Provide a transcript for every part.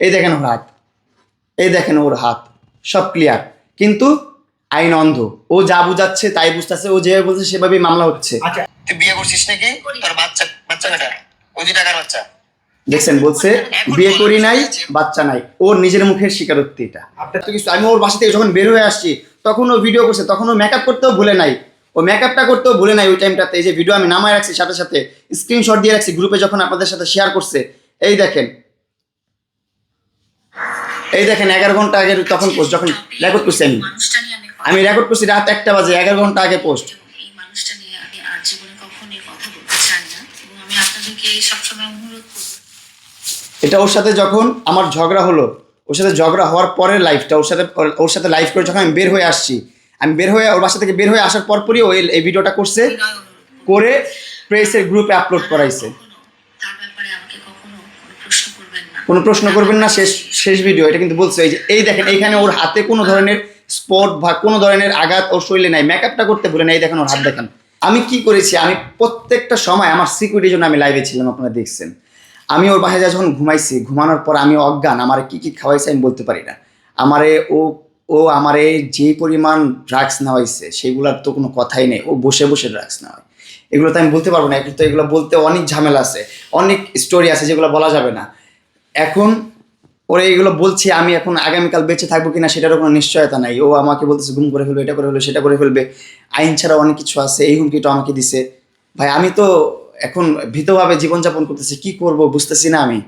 এই দেখেন ওর হাত। এই দেখেন ওর হাত। সব ক্লিয়ার কিন্তু আইন অন্ধ। ও যা বুঝাচ্ছে তাই বুঝতেছে। ও যেভাবে বলছে সেভাবেই মামলা হচ্ছে। আচ্ছা তুই বিয়ে করছিস নাকি? তোর বাচ্চা বাচ্চা কাটা টাকার বাচ্চা? দেখছেন বলছে বিয়ে করি নাই বাচ্চা নাই। ওর নিজের মুখের স্বীকারোক্তি এটা। আপনার তো কিছু আমি ওর বাসা থেকে যখন বের হয়ে আসছি তখন ও ভিডিও করছে। তখন ও মেকআপ করতেও ভুলে নাই। ও মেকআপটা করতেও ভুলে নাই ওই টাইমটাতে। এই যে ভিডিও আমি নামায় রাখছি সাথে সাথে স্ক্রিনশট দিয়ে রাখছি গ্রুপে যখন আপনাদের সাথে শেয়ার করছে। এই দেখেন এই দেখেন এগারো ঘণ্টা আগে তখন পোস্ট যখন রেকর্ড করছি আমি। আমি রেকর্ড করছি রাত একটা বাজে এগারো ঘণ্টা আগে পোস্ট এটা ওর সাথে যখন আমার ঝগড়া হলো ওর সাথে ঝগড়া হওয়ার পরের লাইফটা ওর সাথে ওর সাথে লাইভ করে যখন আমি বের হয়ে আসছি আমি বের হয়ে ওর বাসা থেকে বের হয়ে আসার পর পরই ও এই ভিডিওটা করছে করে প্রেসের গ্রুপে আপলোড করাইছে কখনো তার ব্যাপারে আমাকে কখনো কোনো প্রশ্ন করবেন না কোনো প্রশ্ন করবেন না, শেষ শেষ ভিডিও এটা কিন্তু বলছে, এই যে, এই দেখেন এইখানে ওর হাতে কোনো ধরনের স্পট বা কোনো ধরনের আঘাত ওর শরীরে নাই। মেকআপটা করতে ভুলে না এই দেখেন ওর হাত দেখেন। আমি কি করেছি, আমি প্রত্যেকটা সময় আমার সিকিউরিটির জন্য আমি লাইভে ছিলাম, আপনারা দেখছেন। আমি ওর বাসায় যখন ঘুমাইছি, ঘুমানোর পর আমি অজ্ঞান, আমার কি কি খাওয়াইছে আমি বলতে পারি না। আমারে ও ও আমারে যে পরিমাণ ড্রাগস নেওয়াইছে, সেগুলোর তো কোনো কথাই নেই। ও বসে বসে ড্রাগস নেওয়ায়। এগুলো তো আমি বলতে পারব না একটু তো, এগুলো বলতে অনেক ঝামেলা আছে, অনেক স্টোরি আছে যেগুলো বলা যাবে না। এখন ওরা এইগুলো বলছে, আমি এখন আগামীকাল বেঁচে থাকব কিনা সেটারও কোনো নিশ্চয়তা নাই। ও আমাকে বলতেছে গুম করে ফেলবে, এটা করে ফেলবে, সেটা করে ফেলবে। আইন ছাড়া অনেক কিছু আছে, এই হুমকিটা আমাকে দিছে। ভাই, আমি তো এখন ভীতভাবে জীবনযাপন করতেছি, কি করব বুঝতেছি না আমি।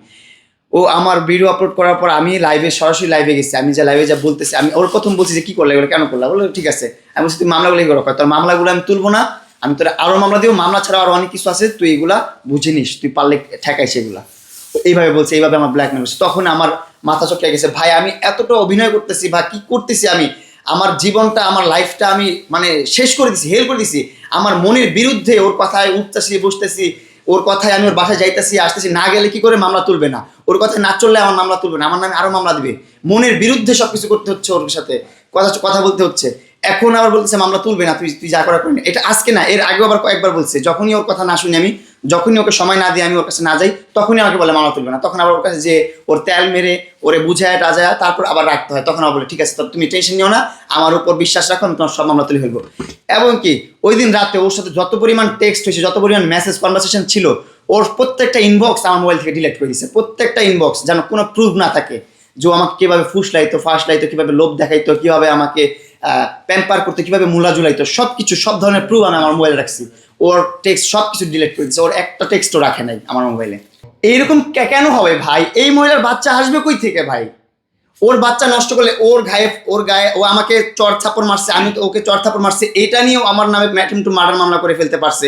ও আমার ভিডিও আপলোড করার পর আমি লাইভে সরাসরি লাইভে গেছি। আমি যে লাইভে যা বলতেছি, আমি ওর প্রথম বলছি যে, কি করলে এগুলো, কেন করলাম বলে, ঠিক আছে, আমি বলছি, তুই মামলাগুলো করো, তোর মামলাগুলো আমি তুলবো না, আমি তোর আরও মামলা দিব, মামলা ছাড়া আরও অনেক কিছু আছে, তুই এগুলা বুঝে নিস, তুই পারলে ঠেকাই সেগুলা তো এইভাবে বলছে, এইভাবে আমার ব্ল্যাকমেল করছে তখন আমার মাথা চটকে গেছে, ভাই, আমি এতটা অভিনয় করতেছি বা কি করতেছি আমি? আমার জীবনটা, আমার লাইফটা আমি মানে শেষ করে দিছি হেল করে দিছি। আমার মনের বিরুদ্ধে ওর কথায় উঠতেছি, বসতেছি, ওর কথায় আমি ওর বাসায় যাইতেছি, আসতেছি, না গেলে কি করে মামলা তুলবে না? ওর কথায় না চললে আমার মামলা তুলবে না, আমার নামে আরও মামলা দিবে। মনের বিরুদ্ধে সবকিছু করতে হচ্ছে ওর সাথে। কথা কথা বলতে হচ্ছে। এখন আবার বলতেছে, মামলা তুলবে না, তুই তুই যা করা করি। এটা আজকে না, এর আগেও আবার কয়েকবার বলছে, যখনই ওর কথা না শুনি আমি, যখনই ওকে সময় না দিয়ে আমি ওর কাছে না যাই, তখনই আমাকে বলে মামলা তুলবে না। তখন আবার ওর কাছে যে ওর তেল মেরে, ওরে বুঝায় টাজায় তারপর আবার রাখতে হয়। তখন আবার বলে, ঠিক আছে, তো তুমি টেনশন নিও না, আমার উপর বিশ্বাস রাখো, আমি তোমার সব মামলা তুলে ফেলব। এবং কি, ওই দিন রাতে ওর সাথে যত পরিমাণ টেক্সট হয়েছে, যত পরিমাণ মেসেজ কনভারসেশন ছিল, ওর প্রত্যেকটা ইনবক্স আমার মোবাইল থেকে ডিলিট করে দিয়েছে প্রত্যেকটা ইনবক্স যেন কোনো প্রুফ না থাকে যে আমাকে কীভাবে ফুস লাইতো ফাঁস লাইতো কীভাবে লোভ দেখাইতো, কীভাবে আমাকে প্যাম্পার করতো, কীভাবে মুলা জুলাইতো সব কিছু সব ধরনের প্রুফ আমি আমার মোবাইলে রাখছি। ওর টেক্সট সব কিছু ডিলিট করে দিচ্ছে, ওর একটা টেক্সটও রাখে নাই আমার মোবাইলে এইরকম কেন হবে ভাই? এই মহিলার বাচ্চা আসবে কই থেকে ভাই? ওর বাচ্চা নষ্ট করলে ওর গায়ে ওর গায়ে, ও আমাকে চর থাপড় মারছে, আমি তো ওকে চর থাপড় মারছে, এটা নিয়েও আমার নামে ম্যাটিম টু মার্ডার মামলা করে ফেলতে পারছে।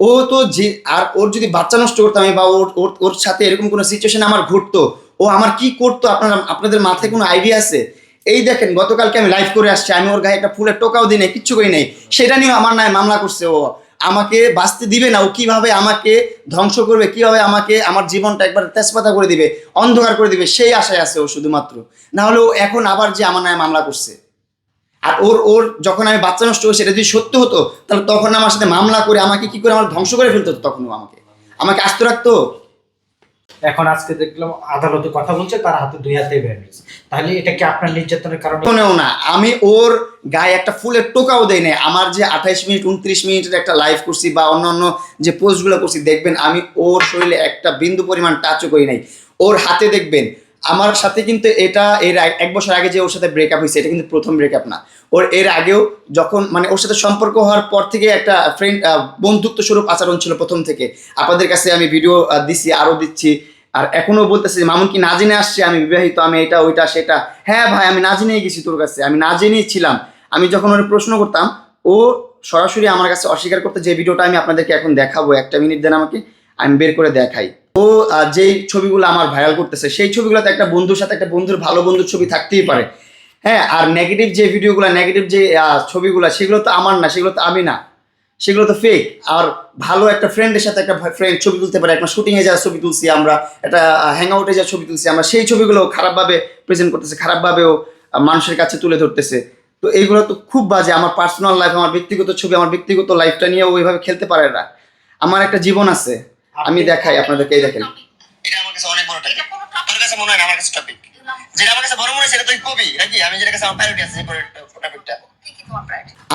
ও তো যে, আর ওর যদি বাচ্চা নষ্ট করতাম বা ওর ওর ওর সাথে এরকম কোনো সিচুয়েশন আমার ঘটতো ও আমার কি করতো আপনারা আপনাদের মাথায় কোনো আইডিয়া আছে? এই দেখেন, গতকালকে আমি লাইভ করে আসছি, আমি ওর গায়ে একটা ফুলের টোকাও দিই নাই, কিচ্ছু করি নাই। সেটা নিয়েও আমার নামে মামলা করছে ও। আমাকে বাঁচতে দিবে না, ও কীভাবে আমাকে ধ্বংস করবে, কীভাবে আমাকে আমার জীবনটা একবার তেজপাতা করে দিবে, অন্ধকার করে দিবে, সেই আশায় আছে ও শুধুমাত্র। না হলে ও এখন আবার যে আমার নামে মামলা করছে। আর ওর ওর যখন আমি বাচ্চা নষ্ট হয়েছে, এটা যদি সত্য হতো, তাহলে তখন আমার সাথে মামলা করে আমাকে কি করে আমার ধ্বংস করে ফেলতো তখন আমাকে? আমাকে আস্ত রাখতো? এখন আজকে দেখলাম আদালতে কথা বলছে, তার হাতে দুই হাতে ব্যান্ডেজ। তাহলে এটা কি আপনার নির্যাতনের কারণে? না, আমি ওর গায়ে একটা ফুলের টোকাও দেই নাই। আমার যে আঠাইশ মিনিট, উনত্রিশ মিনিটের একটা লাইভ করছি বা অন্যান্য যে পোস্টগুলো করছি, দেখবেন আমি ওর শরীরে একটা বিন্দু পরিমাণ টাচও করি নাই। ওর হাতে দেখবেন, আমার সাথে কিন্তু এটা এর এক বছর আগে যে ওর সাথে ব্রেকআপ হয়েছে, এটা কিন্তু প্রথম ব্রেকআপ না। ওর এর আগেও যখন মানে ওর সাথে সম্পর্ক হওয়ার পর থেকে একটা ফ্রেন্ড বন্ধুত্ব স্বরূপ আচরণ ছিল প্রথম থেকে। আপনাদের কাছে আমি ভিডিও দিছি আরও দিচ্ছি। আর এখনও বলতেছে যে, মামুন কি না জেনে আসছে? আমি বিবাহিত, আমি এটা, ওইটা, সেটা। হ্যাঁ ভাই, আমি না জেনেই গেছি তোর কাছে, আমি না জেনেই ছিলাম। আমি যখন ওর প্রশ্ন করতাম, ও সরাসরি আমার কাছে অস্বীকার করতে, যে ভিডিওটা আমি আপনাদেরকে এখন দেখাবো, একটা মিনিট দেন আমাকে, আমি বের করে দেখাই। ও যেই ছবিগুলো আমার ভাইরাল করতেছে, সেই ছবিগুলোতে একটা বন্ধুর সাথে একটা বন্ধুর ভালো বন্ধুর ছবি থাকতেই পারে। হ্যাঁ আর নেগেটিভ যে ভিডিওগুলো নেগেটিভ যে ছবিগুলো, সেগুলো তো আমার না, সেগুলো তো আমি না। সেগুলো তো ফেক আর ভালো একটা ফ্রেন্ডের সাথে একটা ফ্রেন্ড ছবি তুলতে পারে। একটা শুটিংয়ে যাওয়ার ছবি তুলছি আমরা একটা হ্যাং আউটে যাওয়ার ছবি তুলছি আমরা। সেই ছবিগুলো খারাপভাবে প্রেজেন্ট করতেছে খারাপভাবেও মানুষের কাছে তুলে ধরতেছে। তো এইগুলো তো খুব বাজে। আমার পার্সোনাল লাইফ আমার ব্যক্তিগত ছবি আমার ব্যক্তিগত লাইফটা নিয়ে ওইভাবে খেলতে পারে না। আমার একটা জীবন আছে। আমি দেখাই আপনাদেরকে এই দেখেন। এটা আমার কাছে অনেক বড় টাকা এটা কাছে মনে হয় না আমার কাছে টপিক যেটা আমার কাছে বড় মনে হয় সেটা তুই কবি নাকি? আমি যেটা কাছে আমার প্রায়োরিটি আছে সেই টপিকটা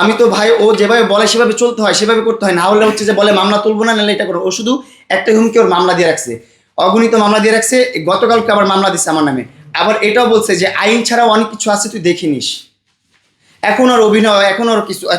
আমি তো ভাই, ও যেভাবে বলে, সেভাবে চলতে হয়, সেভাবে করতে হয়। না হলে হচ্ছে যে বলে, মামলা তুলবো না, নাহলে এটা করো ও শুধু একটা হুমকি ওর মামলা দিয়ে রাখছে। অগণিত মামলা দিয়ে রাখছে, গতকালকে আবার মামলা দিচ্ছে আমার নামে। আবার এটাও বলছে যে, আইন ছাড়াও অনেক কিছু আছে, তুই দেখে নিস। এখন ওর অভিনয়, এখন ওর কিছু